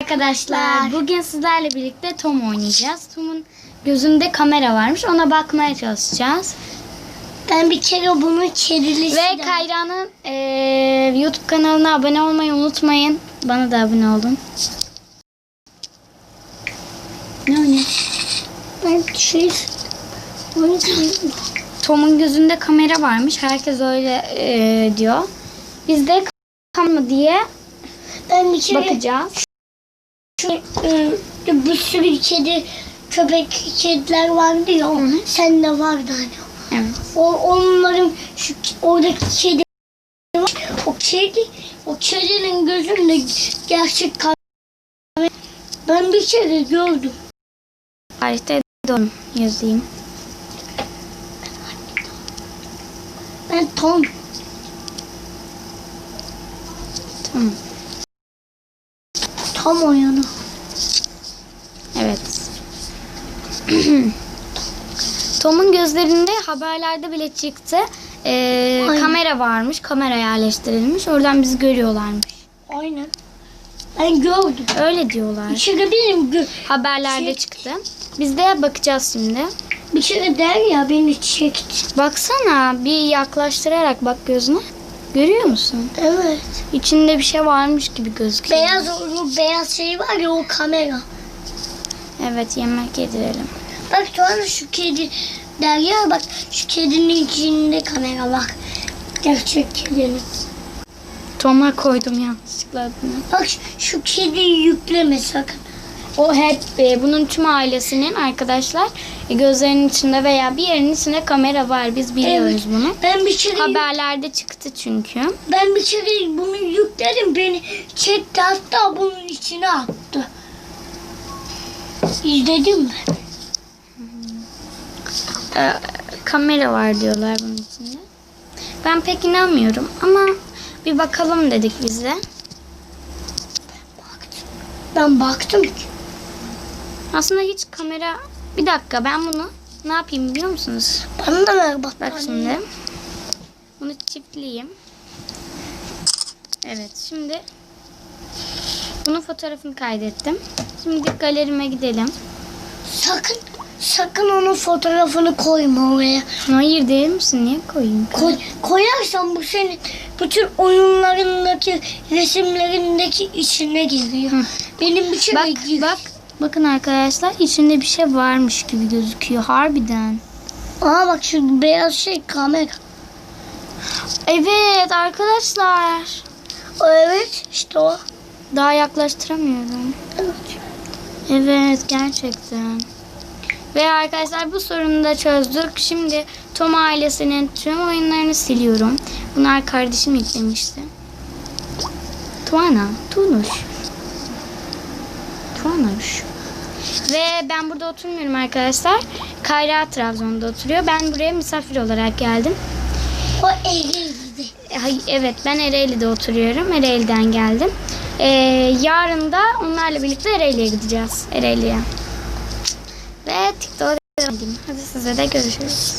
Arkadaşlar bugün sizlerle birlikte Tom oynayacağız. Tom'un gözünde kamera varmış. Ona bakmaya çalışacağız. Ben bir kere bunu çerilişi Ve Kayra'nın eee, YouTube kanalına abone olmayı unutmayın. Bana da abone olun. Ne o ne? Ben şey bunu Tom'un gözünde kamera varmış. Herkes öyle eee, diyor. Biz de kamera diye ben bir kere bakacağız. Şu, e, bir sürü kedi köpek kediler vardı ya hı. sende vardı hani. Evet. O onların şu oradaki kedi var. O kedi o kedinin gözünde gerçek kamera. Ben bir kere gördüm. Tarihte doğum yazayım. Ben Tom. Tamam. Tom oyunu. Evet. Tom'un gözlerinde haberlerde bile çıktı. Ee, Aynen. kamera varmış. Kamera yerleştirilmiş. Oradan bizi görüyorlarmış. Aynen. Ben gördüm. Öyle diyorlar. Bir benim gö- Haberlerde Şey- çıktı. Biz de bakacağız şimdi. bir kere der ya beni çekti. Baksana bir yaklaştırarak bak gözüne. Görüyor musun? Evet. İçinde bir şey varmış gibi gözüküyor. Beyaz o beyaz şey var ya o kamera. Evet yemek yedirelim. Bak sonra şu kedi Derya bak şu kedinin içinde kamera var. Gerçek kedinin. Tom'a koydum yanlışlıkla adını. Bak şu- şu kediyi yükleme sakın. O hep e, bunun tüm ailesinin arkadaşlar e, gözlerinin içinde veya bir yerin içinde kamera var. Biz biliyoruz Evet. bunu. Ben bir kere Haberlerde çıktı çünkü. ben bir kere bunu yükledim beni çekti hatta bunun içine attı. İzledim ben. E, kamera var diyorlar bunun içinde. Ben pek inanmıyorum ama bir bakalım dedik biz de. Ben baktım ki. Aslında hiç kamera... Bir dakika ben bunu ne yapayım biliyor musunuz? Bana da ver bak. Bak şimdi. Bunu çiftleyeyim. Evet şimdi bunun fotoğrafını kaydettim. Şimdi galerime gidelim. Sakın sakın onun fotoğrafını koyma oraya. Hayır değil misin? Niye koyayım? Koy, koyarsan bu senin bütün oyunlarındaki resimlerindeki içine giriyor. Hı. Benim bir şey Bak bak. Bakın arkadaşlar içinde bir şey varmış gibi gözüküyor harbiden. Aa bak şu beyaz şey kamera. Evet arkadaşlar. O evet işte o. Daha yaklaştıramıyorum. Evet. Evet gerçekten. Ve arkadaşlar bu sorunu da çözdük. Şimdi Tom ailesinin tüm oyunlarını siliyorum. Bunlar kardeşim yüklemişti. Tuana, Tunuş. Tuanuş. Ve ben burada oturmuyorum arkadaşlar. Kayra Trabzon'da oturuyor. Ben buraya misafir olarak geldim. O. Ay, evet ben Ereğli'de oturuyorum. Ereğli'den geldim. Ee, yarın da onlarla birlikte Ereğli'ye gideceğiz. Ereğli'ye. Ve TikTok'a devam. Hadi size de görüşürüz.